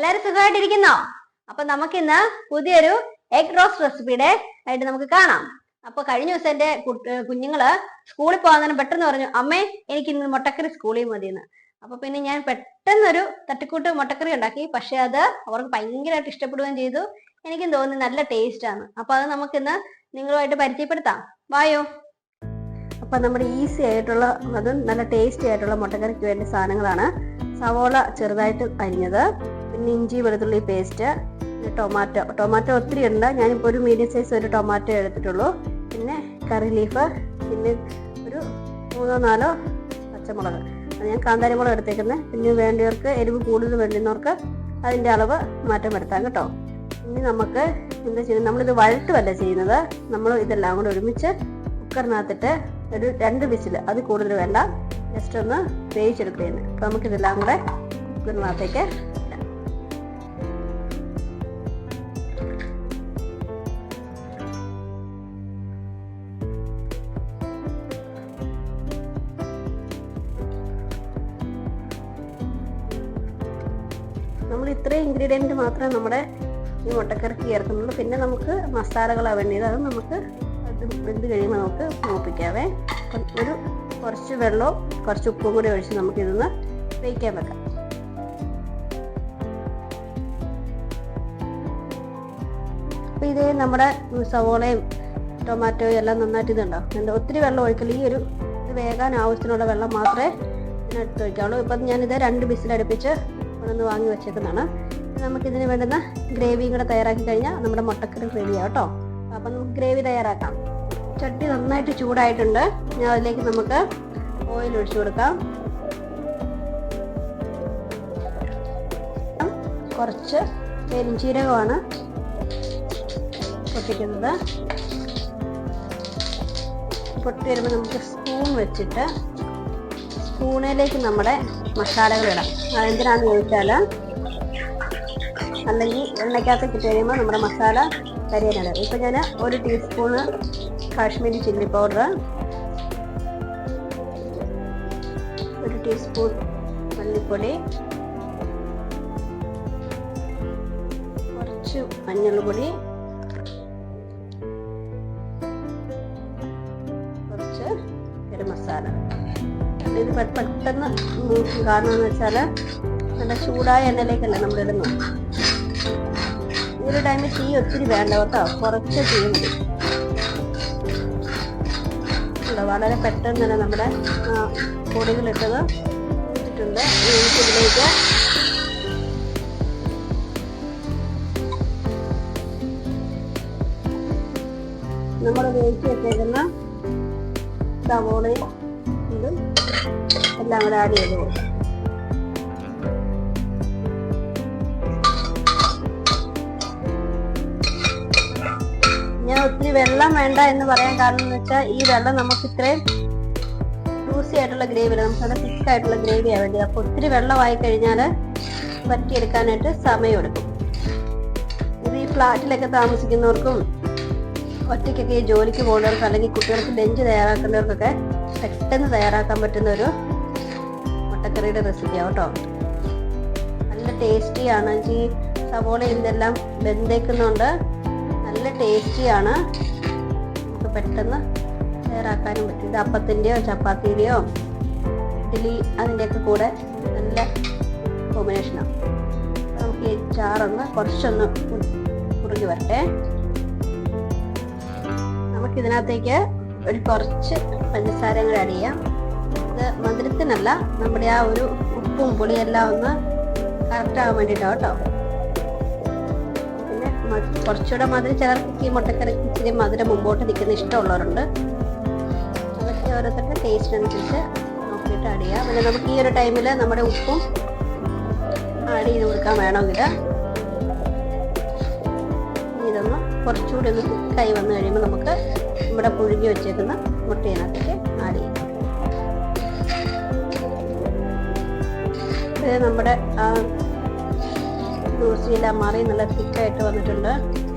എല്ലാരും സുഖമായിട്ടിരിക്കുന്നോ. അപ്പൊ നമുക്കിന്ന് പുതിയൊരു എഗ് റോസ്റ്റ് റെസിപ്പിയുടെ ആയിട്ട് നമുക്ക് കാണാം. അപ്പൊ കഴിഞ്ഞ ദിവസം എന്റെ കുഞ്ഞുങ്ങൾ സ്കൂളിൽ പോകാൻ പെട്ടെന്ന് പറഞ്ഞു അമ്മേ എനിക്ക് ഇന്ന് മുട്ടക്കറി സ്കൂളിൽ മതിയെന്ന്. അപ്പൊ പിന്നെ ഞാൻ പെട്ടെന്നൊരു തട്ടിക്കൂട്ട് മുട്ടക്കറി ഉണ്ടാക്കി പക്ഷെ അത് അവർക്ക് ഭയങ്കരമായിട്ട് ഇഷ്ടപ്പെടുകയും ചെയ്തു. എനിക്കും തോന്നി നല്ല ടേസ്റ്റ് ആണ്. അപ്പൊ അത് നമുക്കിന്ന് നിങ്ങളുമായിട്ട് പരിചയപ്പെടുത്താം. വായോ. അപ്പൊ നമ്മുടെ ഈസി ആയിട്ടുള്ള അതും നല്ല ടേസ്റ്റി ആയിട്ടുള്ള മുട്ടക്കറിക്ക് വേണ്ട സാധനങ്ങളാണ് സവോള ചെറുതായിട്ട് അരിഞ്ഞത്. ഇഞ്ചി വെളുത്തുള്ളി പേസ്റ്റ് ടൊമാറ്റോ ടൊമാറ്റോ ഒത്തിരി ഉണ്ട്. ഞാനിപ്പോൾ ഒരു മീഡിയം സൈസ് ഒരു ടൊമാറ്റോ എടുത്തിട്ടുള്ളൂ. പിന്നെ കറി ലീഫ് പിന്നെ ഒരു മൂന്നോ നാലോ പച്ചമുളക്. അത് ഞാൻ കാന്താരി മുളക് എടുത്തേക്കുന്നത് പിന്നെ വേണ്ടിയവർക്ക് എരിവ് കൂടുതൽ വേണ്ടുന്നവർക്ക് അതിന്റെ അളവ് മാറ്റം വരുത്താം കേട്ടോ. ഇനി നമുക്ക് എന്താ ചെയ്യുന്നത്? നമ്മളിത് വഴട്ടുമല്ല ചെയ്യുന്നത്? നമ്മൾ ഇതെല്ലാം കൂടെ ഒരുമിച്ച് കുക്കറിനകത്തിട്ട് ഒരു രണ്ട് വിസിൽ അത് കൂടുതൽ വേണ്ട. ജസ്റ്റ് ഒന്ന് വേവിച്ചെടുക്കുകയാണ്. അപ്പോൾ നമുക്കിതെല്ലാം കൂടെ കുക്കറിനകത്തേക്ക് നമ്മൾ ഇത്രയും ഇൻഗ്രീഡിയന്റ് മാത്രമേ നമ്മുടെ ഈ മുട്ടക്കറിക്ക് ചേർക്കുന്നുള്ളൂ. പിന്നെ നമുക്ക് മസാലകളാണ് വേണ്ടത് അത് നമുക്ക് വെന്ത് കഴിയുമ്പോൾ നമുക്ക് മൂപ്പിക്കാവേ. ഒരു കുറച്ച് വെള്ളവും കുറച്ച് ഉപ്പും കൂടി ഒഴിച്ച് നമുക്കിതൊന്ന് വേവിക്കാൻ വെക്കാം. അപ്പം ഇതേ നമ്മുടെ സവോളയും ടൊമാറ്റോയും എല്ലാം നന്നായിട്ട് ഇതുണ്ടാവും എന്താ ഒത്തിരി വെള്ളം ഒഴിക്കില്ല? ഈ ഒരു ഇത് വേകാൻ ആവശ്യത്തിനുള്ള വെള്ളം മാത്രമേ ഇതിനടുത്ത് ഒഴിക്കാവുള്ളൂ. ഇപ്പം ഞാനിത് രണ്ട് ബിസിലടുപ്പിച്ച് ഒന്ന് വാങ്ങി വെച്ചേക്കുന്നതാണ്. നമുക്കിതിന് വേണ്ടുന്ന ഗ്രേവിയും കൂടെ തയ്യാറാക്കി കഴിഞ്ഞാൽ നമ്മുടെ മുട്ടക്കറി റെഡിയാവും കേട്ടോ. അപ്പം നമുക്ക് ഗ്രേവി തയ്യാറാക്കാം. ചട്ടി നന്നായിട്ട് ചൂടായിട്ടുണ്ട്. ഞാൻ അതിലേക്ക് നമുക്ക് ഓയിൽ ഒഴിച്ചു കൊടുക്കാം. കുറച്ച് പെരിഞ്ചീരകമാണ് പൊട്ടിക്കുന്നത്. പൊട്ടി വരുമ്പോൾ നമുക്ക് സ്പൂൺ വെച്ചിട്ട് സ്പൂണിലേക്ക് നമ്മുടെ മസാലകൾ ഇടാം. അതെന്തിനാണെന്ന് ചോദിച്ചാൽ അല്ലെങ്കിൽ എണ്ണയ്ക്കകത്ത് ഇട്ട് കഴിയുമ്പോൾ നമ്മുടെ മസാല കരിയാനാണ്. ഇപ്പം ഞാൻ ഒരു ടീസ്പൂണ് കാശ്മീരി ചില്ലി പൗഡർ ഒരു ടീസ്പൂൺ മല്ലിപ്പൊടി കുറച്ച് മഞ്ഞൾപ്പൊടി ഇത് പെട്ടെന്ന് കാരണം വെച്ചാൽ നല്ല ചൂടായ എണ്ണയിലേക്കല്ല ഈ ഒരു ടൈമിൽ തീ ഒത്തിരി വേണ്ട കേട്ടോ. കുറച്ച് തീ മതി? വളരെ പെട്ടെന്ന് തന്നെ നമ്മുടെ പൊടികളിട്ടത് ഇട്ടിട്ടുണ്ട്. ഇതിലേക്ക് നമ്മൾ വേവിച്ച് വെച്ചേക്കുന്ന സവോളയും എല്ലാം കൂടെ ആഡ് ചെയ്ത് ഞാൻ ഒത്തിരി വെള്ളം വേണ്ട എന്ന് പറയാൻ കാരണം എന്ന് വെച്ചാൽ ഈ വെള്ളം നമുക്ക് ഇത്രയും ലൂസി ആയിട്ടുള്ള ഗ്രേവി നമുക്ക് നല്ല തിക്ക് ആയിട്ടുള്ള ഗ്രേവിയാണ് വേണ്ടത്. അപ്പൊ ഒത്തിരി വെള്ളമായി കഴിഞ്ഞാൽ വറ്റിയെടുക്കാനായിട്ട് സമയമെടുക്കും. ഇത് ഈ ഫ്ലാറ്റിലൊക്കെ താമസിക്കുന്നവർക്കും ഒറ്റയ്ക്കൊക്കെ ഈ ജോലിക്ക് പോകുന്നവർക്ക് അല്ലെങ്കിൽ കുട്ടികൾക്ക് ലഞ്ച് തയ്യാറാക്കുന്നവർക്കൊക്കെ പെട്ടെന്ന് തയ്യാറാക്കാൻ പറ്റുന്ന ഒരു മുട്ടക്കറിയുടെ റെസിപ്പിയാണ് കേട്ടോ. നല്ല ടേസ്റ്റിയാണ് ഈ സവോള ഇതെല്ലാം വെന്തേക്കുന്നുണ്ട് നല്ല ടേസ്റ്റിയാണ് നമുക്ക് പെട്ടെന്ന് തയ്യാറാക്കാനും പറ്റും. ഇത് അപ്പത്തിന്റെയോ ചപ്പാത്തിയുടെയോ ഇഡ്ഡലി അതിന്റെയൊക്കെ കൂടെ നല്ല കോമ്പിനേഷനാണ് നമുക്ക് ഈ ചാറൊന്ന് കുറച്ചൊന്ന് കുറുകി വരട്ടെ. നമുക്കിതിനകത്തേക്ക് ഒരു കുറച്ച് പഞ്ചസാര കൂടെ മധുരത്തിനല്ല നമ്മുടെ ആ ഒരു ഉപ്പും പുളിയെല്ലാം ഒന്ന് കറക്റ്റ് ആകാൻ വേണ്ടിയിട്ടാണ് കേട്ടോ. പിന്നെ കുറച്ചുകൂടെ മധുരം ചിലർക്ക് ഈ മുട്ടക്കറിക്ക് ഇച്ചിരി മധുരം മുമ്പോട്ട് നിൽക്കുന്ന ഇഷ്ടമുള്ളവരുണ്ട്. അതൊക്കെ ഓരോരുത്തരുടെ ടേസ്റ്റ് അനുസരിച്ച് നോക്കിയിട്ട് ആഡ് ചെയ്യാം. പിന്നെ നമുക്ക് ഈ ഒരു ടൈമിൽ നമ്മുടെ ഉപ്പും ആഡ് ചെയ്ത് കൊടുക്കാൻ വേണമെങ്കിൽ ഇതൊന്ന് കുറച്ചുകൂടി ഒന്ന് കുക്കായി വന്നു കഴിയുമ്പോൾ നമുക്ക് നമ്മുടെ പുഴുങ്ങി വെച്ചേക്കുന്ന മുട്ടയിനകത്തേക്ക് ആഡ് ചെയ്യാം. ഇത് നമ്മുടെ ആ ദോശയെല്ലാം മാറി നല്ല തിക്കായിട്ട് വന്നിട്ടുണ്ട്.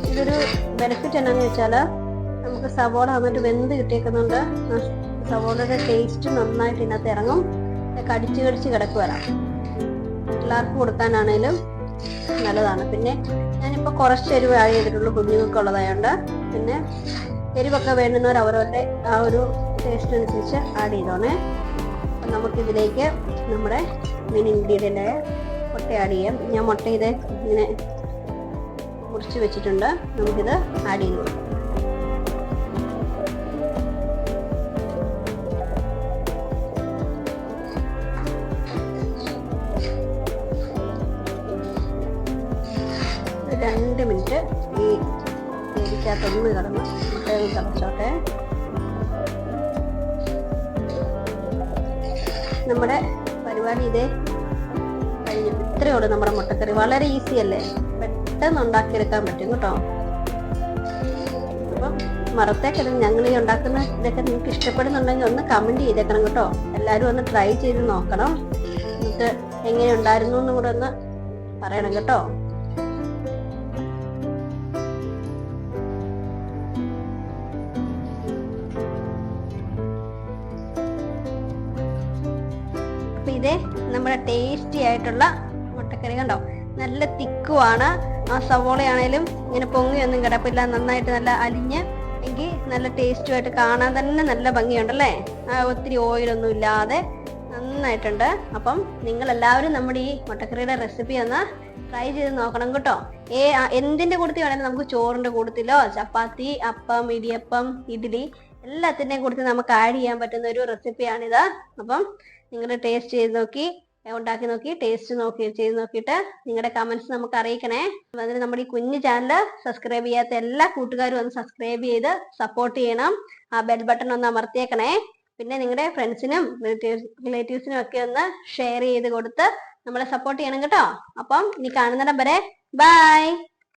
ഇതൊരു ബെനിഫിറ്റ് എന്നാന്ന് വെച്ചാൽ നമുക്ക് സവോള വന്നിട്ട് വെന്ത് കിട്ടിയേക്കുന്നുണ്ട്. സവോളയുടെ ടേസ്റ്റ് നന്നായിട്ട് ഇതിനകത്ത് ഇറങ്ങും. കടിച്ച് കടിച്ച് കിടക്കുവരാം. പിള്ളേർക്ക് കൊടുക്കാനാണേലും നല്ലതാണ്. പിന്നെ ഞാനിപ്പോൾ കുറച്ച് എരിവ് ആഡ് ചെയ്തിട്ടുള്ളൂ കുഞ്ഞുങ്ങൾക്ക് ഉള്ളതായോണ്ട് പിന്നെ എരിവൊക്കെ വേണ്ടുന്നവർ അവരവരുടെ ആ ഒരു ടേസ്റ്റ് അനുസരിച്ച് ആഡ് ചെയ്തോണേ. നമുക്കിതിലേക്ക് നമ്മുടെ മെയിൻ ഇൻഗ്രീഡിയന്റ് മുട്ട ആഡ് ചെയ്യാം. ഞാൻ മുട്ട ഇത് ഇങ്ങനെ മുറിച്ച് വെച്ചിട്ടുണ്ട്. നമുക്കിത് ആഡ് ചെയ്ത് രണ്ട് മിനിറ്റ് ഈ വേവിക്കകത്തൊന്ന് കിടന്ന് മുട്ടയൊന്ന് തിളച്ചോട്ടെ. നമ്മുടെ പരിപാടി ഇതേ കഴിഞ്ഞു ഇത്രയേ ഉള്ളൂ നമ്മുടെ മുട്ടക്കറി. വളരെ ഈസി അല്ലേ? പെട്ടെന്ന് ഉണ്ടാക്കിയെടുക്കാൻ പറ്റും കേട്ടോ. അപ്പം മറത്തേക്കത് ഞങ്ങൾ ഈ ഉണ്ടാക്കുന്ന ഇതൊക്കെ നിങ്ങൾക്ക് ഇഷ്ടപ്പെടുന്നുണ്ടെങ്കിൽ ഒന്ന് കമന്റ് ചെയ്തേക്കണം കേട്ടോ. എല്ലാവരും ഒന്ന് ട്രൈ ചെയ്ത് നോക്കണം. നിങ്ങൾക്ക് എങ്ങനെ ഉണ്ടായിരുന്നു എന്നും കൂടെ ഒന്ന് പറയണം കേട്ടോ. അപ്പൊ ഇതേ നമ്മുടെ ടേസ്റ്റി ആയിട്ടുള്ള മുട്ടക്കറി കണ്ടോ? നല്ല തിക്കുമാണ് ആ സവോളയാണേലും ഇങ്ങനെ പൊങ്ങിയൊന്നും കിടപ്പില്ല. നന്നായിട്ട് നല്ല അലിഞ്ഞ് എങ്കിൽ നല്ല ടേസ്റ്റുമായിട്ട് കാണാൻ തന്നെ നല്ല ഭംഗിയുണ്ടല്ലേ? ഒത്തിരി ഓയിലൊന്നും ഇല്ലാതെ നന്നായിട്ടുണ്ട്. അപ്പം നിങ്ങൾ എല്ലാവരും നമ്മുടെ ഈ മുട്ടക്കറിയുടെ റെസിപ്പി ഒന്ന് ട്രൈ ചെയ്ത് നോക്കണം കേട്ടോ. ഏ എന്തിന്റെ കൂട്ടത്തിൽ വേണമെങ്കിലും നമുക്ക് ചോറിന്റെ കൂട്ടത്തിലോ? ചപ്പാത്തി അപ്പം ഇടിയപ്പം ഇഡ്ഡലി എല്ലാത്തിന്റെയും കുറിച്ച് നമുക്ക് ആഡ് ചെയ്യാൻ പറ്റുന്ന ഒരു റെസിപ്പിയാണിത് അപ്പം നിങ്ങൾ ടേസ്റ്റ് ചെയ്ത് നോക്കി ഉണ്ടാക്കി നോക്കി ടേസ്റ്റ് നോക്കി ചെയ്ത് നോക്കിയിട്ട് നിങ്ങളുടെ കമന്റ്സ് നമുക്ക് അറിയിക്കണേ. അതിന് നമ്മുടെ ഈ കുഞ്ഞു ചാനൽ സബ്സ്ക്രൈബ് ചെയ്യാത്ത എല്ലാ കൂട്ടുകാരും ഒന്ന് സബ്സ്ക്രൈബ് ചെയ്ത് സപ്പോർട്ട് ചെയ്യണം. ആ ബെൽ ബട്ടൺ ഒന്ന് അമർത്തിയേക്കണേ. പിന്നെ നിങ്ങളുടെ ഫ്രണ്ട്സിനും റിലേറ്റീവ്സിനും ഒക്കെ ഒന്ന് ഷെയർ ചെയ്ത് കൊടുത്ത് നമ്മളെ സപ്പോർട്ട് ചെയ്യണം കേട്ടോ. അപ്പം ഇനി കാണുന്നിടം വരെ ബൈ